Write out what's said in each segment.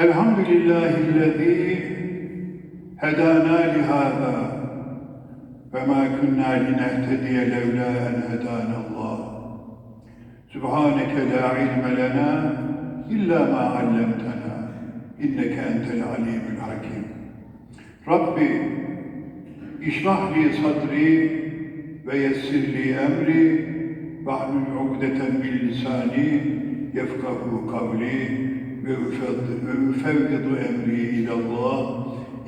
الحمد لله الذي هدانا لهذا وما كنا لنهتدي لولا أن هدانا الله سبحانك لا علم لنا إلا ما علمتنا إنك أنت العليم الحكيم ربي اشرح لي صدري ويسر لي أمري واحلل عقدة من لساني يفقه قولي وأفض- وأفوض أمري إلى الله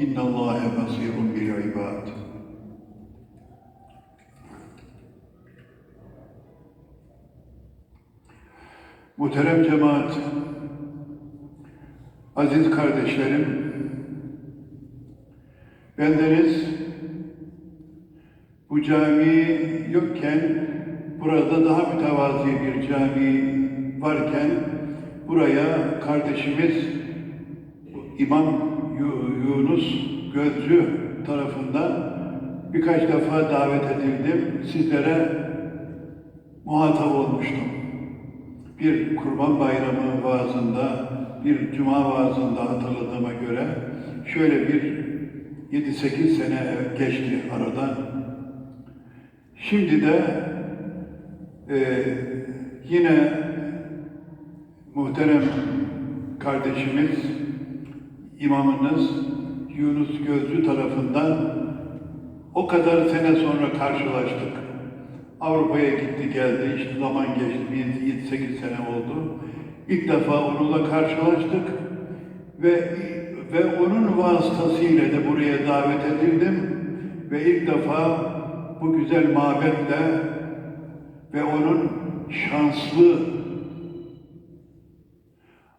إن الله بصير بالعباد Muhterem cemaat, aziz kardeşlerim, bendeniz bu cami yokken, burada daha mütevazi bir cami varken, buraya kardeşimiz İmam Yu- Yunus Gözcü tarafından birkaç defa davet edildim. Sizlere muhatap olmuştum bir kurban bayramı vaazında, bir cuma vaazında hatırladığıma göre şöyle bir 7-8 sene geçti aradan. Şimdi de e, yine muhterem kardeşimiz, imamınız Yunus Gözcü tarafından o kadar sene sonra karşılaştık. Avrupa'ya gitti geldi, işte zaman geçti, bir 7-8 sene oldu. İlk defa onunla karşılaştık ve ve onun vasıtasıyla da buraya davet edildim ve ilk defa bu güzel mabetle ve onun şanslı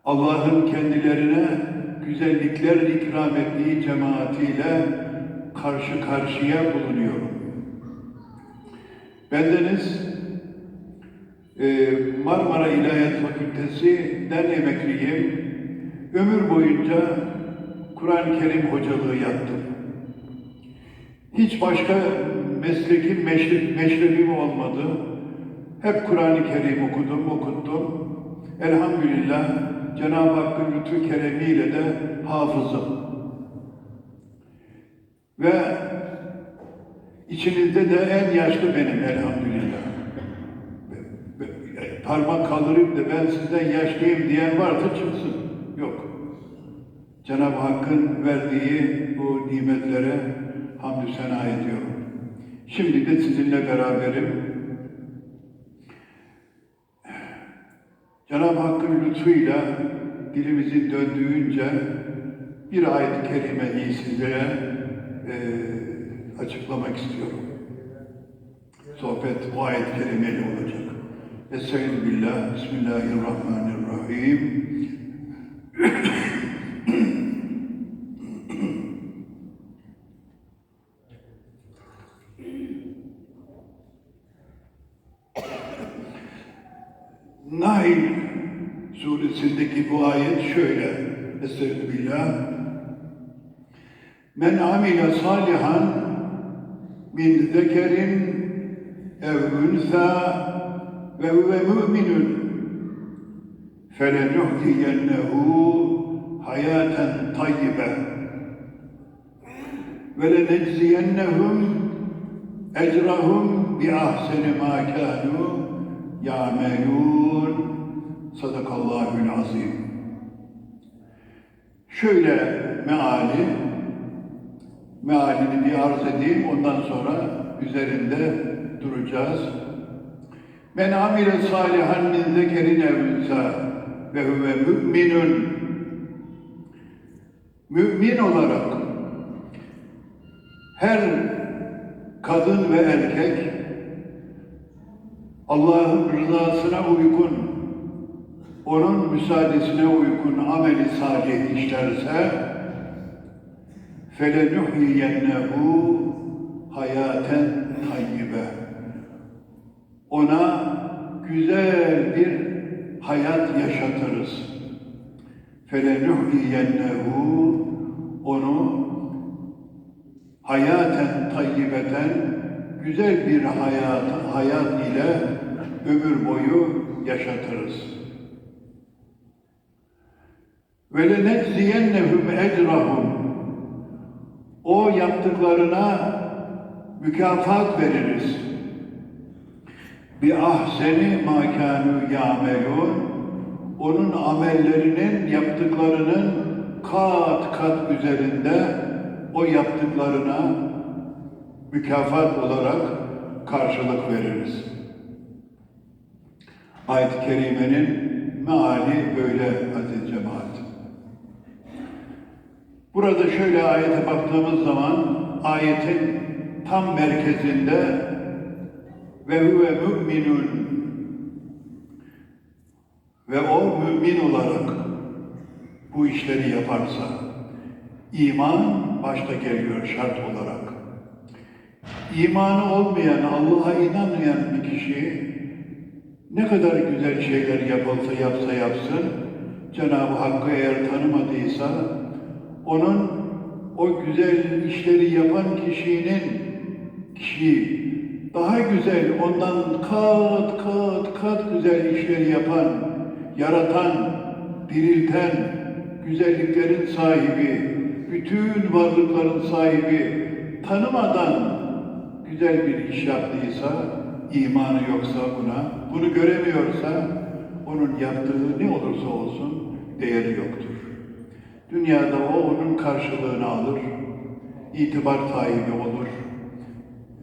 Allah'ın kendilerine güzellikler ikram ettiği cemaatiyle karşı karşıya bulunuyorum. Bendeniz e, Marmara İlahiyat Fakültesi'den emekliyim. Ömür boyunca Kur'an-ı Kerim hocalığı yaptım. Hiç başka meslekim, meşre, meşrebim olmadı. Hep Kur'an-ı Kerim okudum, okuttum. Elhamdülillah Cenab-ı Hakk'ın lütfu keremiyle de hafızım. Ve içinizde de en yaşlı benim elhamdülillah. Parmak kaldırıp da ben sizden yaşlıyım diyen varsa çıksın. Yok. Cenab-ı Hakk'ın verdiği bu nimetlere hamdü sena ediyorum. Şimdi de sizinle beraberim. Cenab-ı Hakk'ın lütfuyla dilimizin döndüğünce bir ayet-i kerimeyi sizlere e, açıklamak istiyorum. Sohbet bu ayet-i kerimeyle olacak. Estaizu billah, Bismillahirrahmanirrahim. Nail suresindeki bu ayet şöyle. Estaizu billah. Men amile salihan min zekerin ev unsa ve huve müminun felenuhyiyennehu hayaten tayyibe ve lenecziyennehum ecrahum bi ahseni ma kanu ya'melun sadakallahul azim şöyle meali mealini bir arz edeyim ondan sonra üzerinde duracağız. Men amile salihan min zekerin evlisa ve huve müminun mümin olarak her kadın ve erkek Allah'ın rızasına uygun, onun müsaadesine uygun ameli salih işlerse felenuhyiyennehu hayaten tayyibe. Ona güzel bir hayat yaşatırız. Felenuhyiyennehu onu hayaten tayyibeten güzel bir hayat, hayat ile ömür boyu yaşatırız. Ve lenecziyennehum ecrahum. O yaptıklarına mükafat veririz. Bi ahseni ma kanu ya'melun. Onun amellerinin, yaptıklarının kat kat üzerinde o yaptıklarına mükafat olarak karşılık veririz. Ayet-i Kerime'nin meali böyle aziz cemaat. Burada şöyle ayete baktığımız zaman ayetin tam merkezinde ve huve müminun ve o mümin olarak bu işleri yaparsa iman başta geliyor şart olarak. İmanı olmayan, Allah'a inanmayan bir kişi ne kadar güzel şeyler yapılsa yapsa yapsın, Cenab-ı Hakk'ı eğer tanımadıysa, onun o güzel işleri yapan kişinin kişi daha güzel, ondan kat kat kat güzel işleri yapan, yaratan, dirilten, güzelliklerin sahibi, bütün varlıkların sahibi tanımadan güzel bir iş yaptıysa, imanı yoksa buna, bunu göremiyorsa, onun yaptığı ne olursa olsun değeri yoktur. Dünyada o onun karşılığını alır, itibar sahibi olur,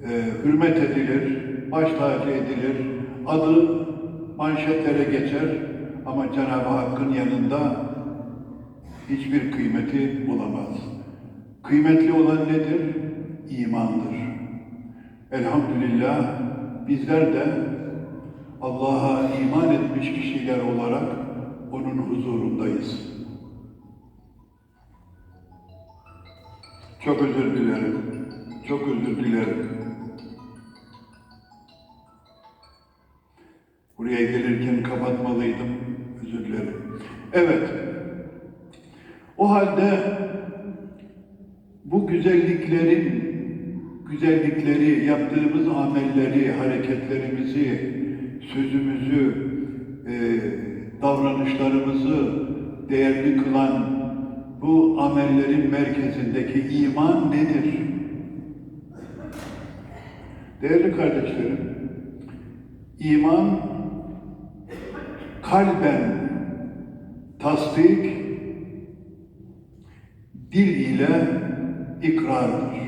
e, hürmet edilir, baş tacı edilir, adı manşetlere geçer ama Cenab-ı Hakk'ın yanında hiçbir kıymeti bulamaz. Kıymetli olan nedir? İmandır. Elhamdülillah bizler de Allah'a iman etmiş kişiler olarak onun huzurundayız. Çok özür dilerim. Çok özür dilerim. Buraya gelirken kapatmalıydım. Özür dilerim. Evet. O halde bu güzelliklerin güzellikleri, yaptığımız amelleri, hareketlerimizi, sözümüzü, e, davranışlarımızı değerli kılan bu amellerin merkezindeki iman nedir? Değerli kardeşlerim, iman kalben tasdik, dil ile ikrardır.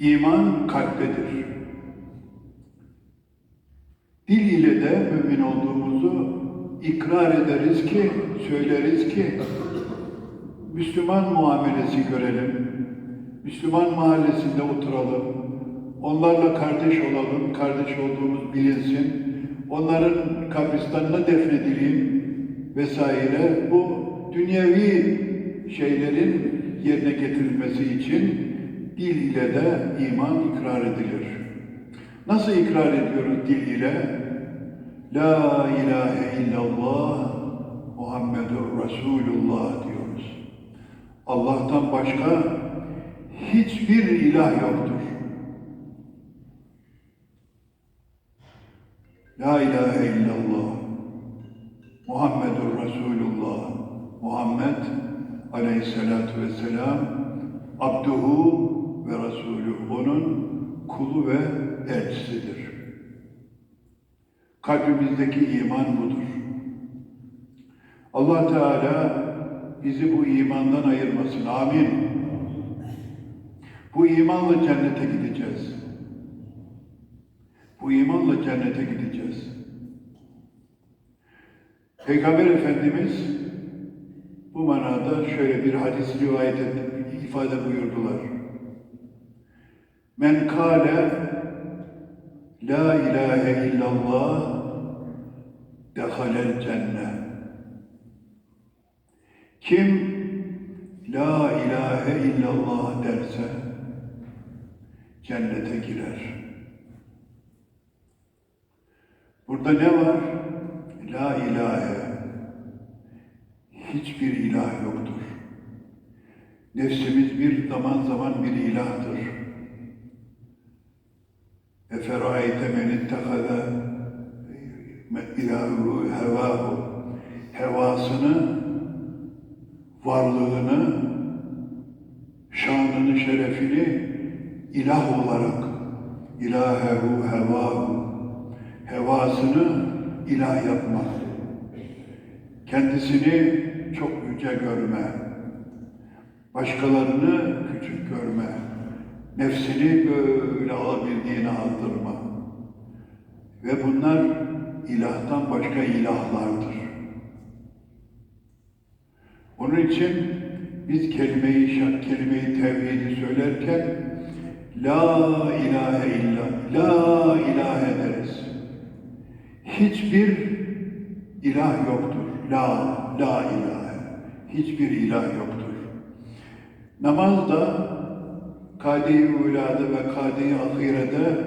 İman kalptedir. Dil ile de mümin olduğumuzu ikrar ederiz ki, söyleriz ki, Müslüman muamelesi görelim. Müslüman mahallesinde oturalım. Onlarla kardeş olalım, kardeş olduğumuz bilinsin. Onların kabristanına defnedileyim vesaire. Bu dünyevi şeylerin yerine getirilmesi için dil ile de iman ikrar edilir. Nasıl ikrar ediyoruz dil ile? La ilahe illallah Muhammedur Resulullah diyoruz. Allah'tan başka hiçbir ilah yoktur. La ilahe illallah Muhammedur Resulullah Muhammed aleyhissalatu vesselam abduhu ve resulü onun kulu ve elçisidir. Kalbimizdeki iman budur. Allah Teala bizi bu imandan ayırmasın. Amin. Bu imanla cennete gideceğiz. Bu imanla cennete gideceğiz. Peygamber Efendimiz bu manada şöyle bir hadis rivayet etti, ifade buyurdular. Men kâle La ilahe illallah dehalel cennet. Kim La ilahe illallah derse cennete girer. Burada ne var? La ilahe. Hiçbir ilah yoktur. Nefsimiz bir zaman zaman bir ilahtır. Eferayte men ittehada ilâhu hevâhu. Heva hevasını, varlığını, şanını, şerefini ilah olarak ilahehu hevahu hevasını ilah yapmak. Kendisini çok yüce görme. Başkalarını küçük görme. Nefsini böyle alabildiğine aldırma. Ve bunlar ilahtan başka ilahlardır. Onun için biz kelime-i şak, kelime-i tevhidi söylerken La ilahe illa, la ilahe deriz. Hiçbir ilah yoktur. La, la ilahe. Hiçbir ilah yoktur. Namazda kadi-i ulada ve kadi-i ahirede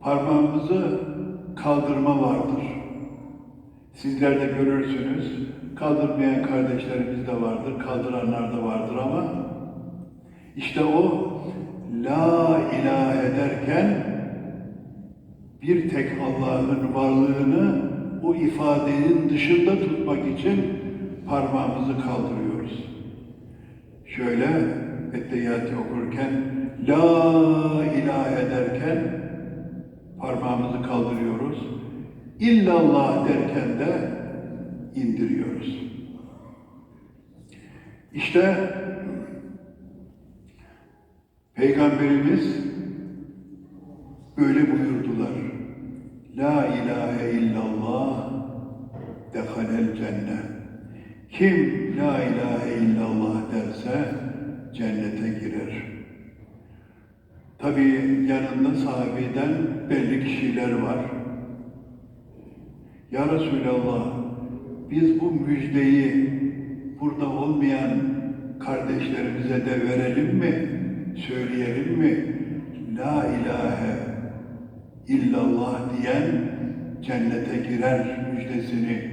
parmağımızı kaldırma vardır. Sizler de görürsünüz. Kaldırmayan kardeşlerimiz de vardır, kaldıranlar da vardır ama işte o la ilahe derken bir tek Allah'ın varlığını o ifadenin dışında tutmak için parmağımızı kaldırıyoruz. Şöyle Etteyati okurken La ilahe derken parmağımızı kaldırıyoruz. İllallah derken de indiriyoruz. İşte Peygamberimiz böyle buyurdular. La ilahe illallah dehalel cennet. Kim la ilahe illallah derse cennete girer. Tabi yanında sahabeden belli kişiler var. Ya Resulallah biz bu müjdeyi burada olmayan kardeşlerimize de verelim mi? Söyleyelim mi? La ilahe illallah diyen cennete girer müjdesini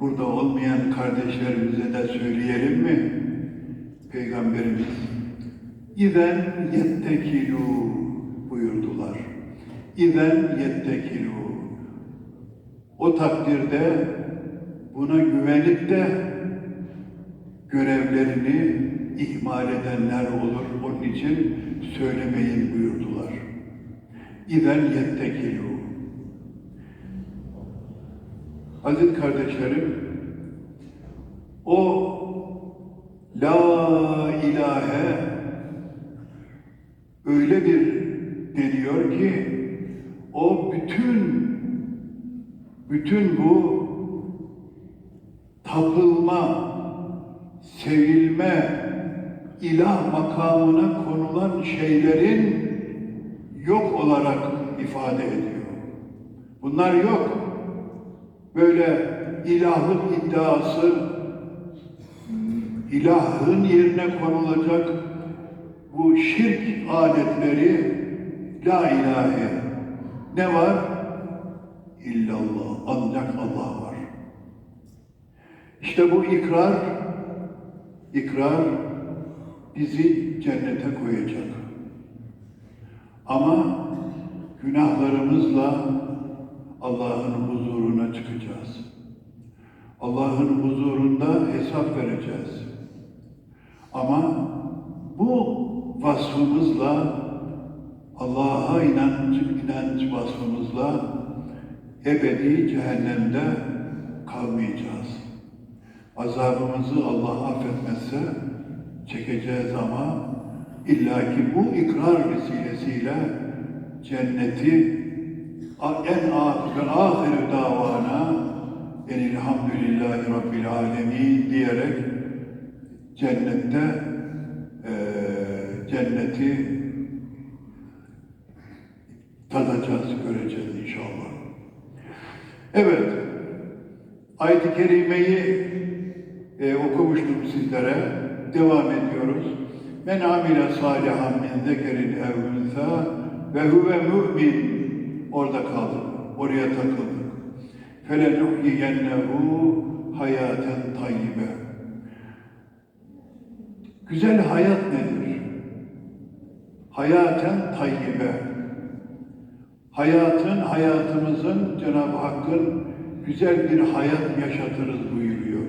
burada olmayan kardeşlerimize de söyleyelim mi? Peygamberimiz İzen yettekilu buyurdular. İzen yettekilu. O takdirde buna güvenip de görevlerini ihmal edenler olur. Onun için söylemeyin buyurdular. İzen yettekilu. Aziz kardeşlerim, o La ilahe öyle bir deniyor ki o bütün bütün bu tapılma, sevilme, ilah makamına konulan şeylerin yok olarak ifade ediyor. Bunlar yok. Böyle ilahlık iddiası, ilahın yerine konulacak bu şirk adetleri la ilahe ne var? İllallah. Ancak Allah var. İşte bu ikrar ikrar bizi cennete koyacak. Ama günahlarımızla Allah'ın huzuruna çıkacağız. Allah'ın huzurunda hesap vereceğiz. Ama bu vasfımızla Allah'a inanç, inanç vasfımızla ebedi cehennemde kalmayacağız. Azabımızı Allah affetmezse çekeceğiz ama illaki bu ikrar vesilesiyle cenneti en ahir ahir davana enilhamdülillahi rabbil alemin diyerek cennette eee cenneti tadacağız, göreceğiz inşallah. Evet, ayet-i kerimeyi e, okumuştum sizlere. Devam ediyoruz. Men amile salihan min zekerin ev ve huve mü'min. Orada kaldık. Oraya takıldık. Felenuhyiyennehu hayaten tayyibe. Güzel hayat nedir? Hayaten tayyibe. Hayatın, hayatımızın Cenab-ı Hakk'ın güzel bir hayat yaşatırız buyuruyor.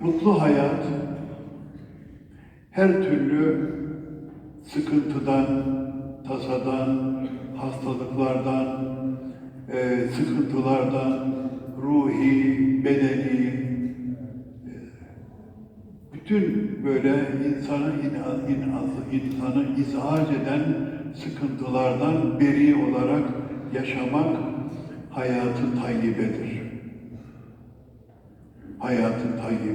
Mutlu hayat her türlü sıkıntıdan, tasadan, hastalıklardan, e, sıkıntılardan, ruhi, bedeni, e, bütün böyle insanı in- in- insanı izhar eden sıkıntılardan beri olarak yaşamak hayatı tayyibedir. Hayatı tayyibe.